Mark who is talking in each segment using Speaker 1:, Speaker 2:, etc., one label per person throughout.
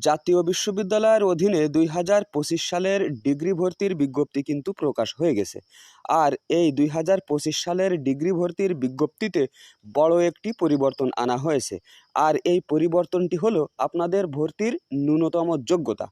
Speaker 1: জাতীয় বিশ্ববিদ্যালয়ের অধীনে দুই হাজার পঁচিশ সালের ডিগ্রি ভর্তির বিজ্ঞপ্তি কিন্তু প্রকাশ হয়ে গেছে। আর এই দুই হাজার পঁচিশ সালের ডিগ্রি ভর্তির বিজ্ঞপ্তিতে বড় একটি পরিবর্তন আনা হয়েছে। আর এই পরিবর্তনটি হলো আপনাদের ভর্তির ন্যূনতম যোগ্যতা।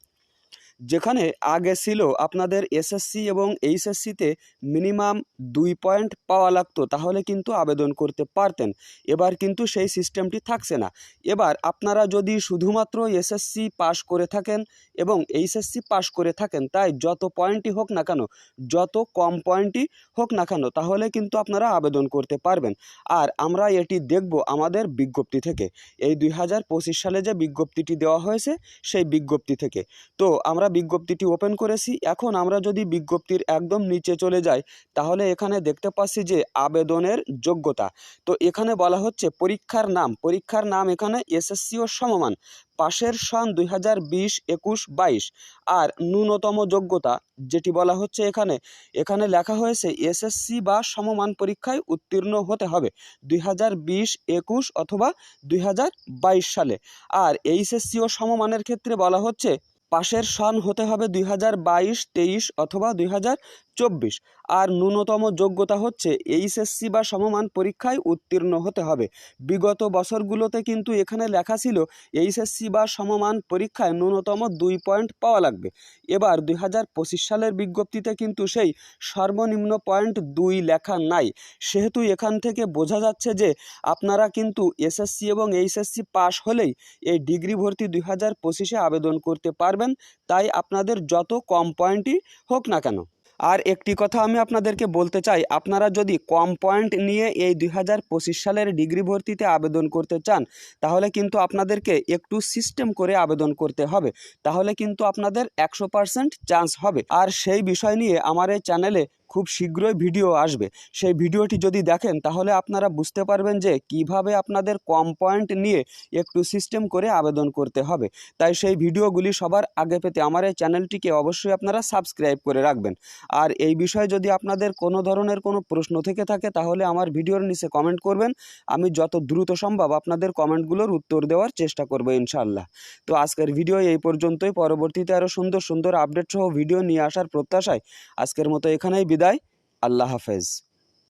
Speaker 1: যেখানে আগে ছিল আপনাদের এসএসসি এবং এইচএসসিতে মিনিমাম দুই পয়েন্ট পাওয়া লাগতো, তাহলে কিন্তু আবেদন করতে পারতেন। এবার কিন্তু সেই সিস্টেমটি থাকছে না। এবার আপনারা যদি শুধুমাত্র এসএসসি পাস করে থাকেন এবং এইচএসসি পাস করে থাকেন, তাই যত পয়েন্টই হোক না কেন, যত কম পয়েন্টই হোক না কেন, তাহলে কিন্তু আপনারা আবেদন করতে পারবেন। আর আমরা এটি দেখব আমাদের বিজ্ঞপ্তি থেকে। এই দুই হাজার পঁচিশ সালে যে বিজ্ঞপ্তিটি দেওয়া হয়েছে, সেই বিজ্ঞপ্তি থেকে। তো আমরা বিজ্ঞপ্তিটি ওপেন করেছি। এখন আমরা যদি বিজ্ঞপ্তির একদম নিচে চলে যাই, তাহলে এখানে দেখতে পাচ্ছি যে আবেদনের যোগ্যতা। তো এখানে বলা হচ্ছে পরীক্ষার নাম। পরীক্ষার নাম এখানে এসএসসি ও সমমান। পাশের সন দুই হাজার বিশ, একুশ, বাইশ। আর ন্যূনতম যোগ্যতা, যেটি বলা হচ্ছে এখানে এখানে লেখা হয়েছে এসএসসি বা সমমান পরীক্ষায় উত্তীর্ণ হতে হবে দুই হাজার বিশ, একুশ অথবা দুই হাজার বাইশ সালে। আর এইচএসসি ও সমমানের ক্ষেত্রে বলা হচ্ছে পাশের সন হতে হবে দুই হাজার বাইশ তেইশ অথবা দুই হাজার চব্বিশ। আর ন্যূনতম যোগ্যতা হচ্ছে এইচএসসি বা সমমান পরীক্ষায় উত্তীর্ণ হতে হবে। বিগত বছরগুলোতে কিন্তু এখানে লেখা ছিল এইচএসসি বা সমমান পরীক্ষায় ন্যূনতম দুই পয়েন্ট পাওয়া লাগবে। এবার দুই হাজার পঁচিশ সালের বিজ্ঞপ্তিতে কিন্তু সেই সর্বনিম্ন পয়েন্ট দুই লেখা নাই। সেহেতু এখান থেকে বোঝা যাচ্ছে যে আপনারা কিন্তু এসএসসি এবং এইচএসসি পাশ হলেই এই ডিগ্রি ভর্তি দুই হাজার আবেদন করতে পারবেন। তাই আপনাদের যত কম পয়েন্টই হোক না কেন। আর একটি কথা আমি আপনাদেরকে বলতে চাই, আপনারা যদি কম পয়েন্ট নিয়ে এই দুই হাজার পঁচিশ সালের ডিগ্রি ভর্তিতে আবেদন করতে চান, তাহলে কিন্তু আপনাদেরকে একটু সিস্টেম করে আবেদন করতে হবে। তাহলে কিন্তু আপনাদের একশো চান্স হবে। আর সেই বিষয় নিয়ে আমার এই চ্যানেলে খুব শীঘ্রই ভিডিও আসবে। সেই ভিডিওটি যদি দেখেন, তাহলে আপনারা বুঝতে পারবেন যে কীভাবে আপনাদের কম পয়েন্ট নিয়ে একটু সিস্টেম করে আবেদন করতে হবে। তাই সেই ভিডিওগুলি সবার আগে পেতে আমার এই চ্যানেলটিকে অবশ্যই আপনারা সাবস্ক্রাইব করে রাখবেন। আর এই বিষয়ে যদি আপনাদের কোনো ধরনের কোনো প্রশ্ন থেকে থাকে, তাহলে আমার ভিডিওর নিচে কমেন্ট করবেন। আমি যত দ্রুত সম্ভব আপনাদের কমেন্টগুলোর উত্তর দেওয়ার চেষ্টা করব ইনশাআল্লাহ। তো আজকের ভিডিও এই পর্যন্তই। পরবর্তীতে আরও সুন্দর সুন্দর আপডেট সহ ভিডিও নিয়ে আসার প্রত্যাশায় আজকের মতো এখানেই বিদায় আল্লাহ হাফেজ।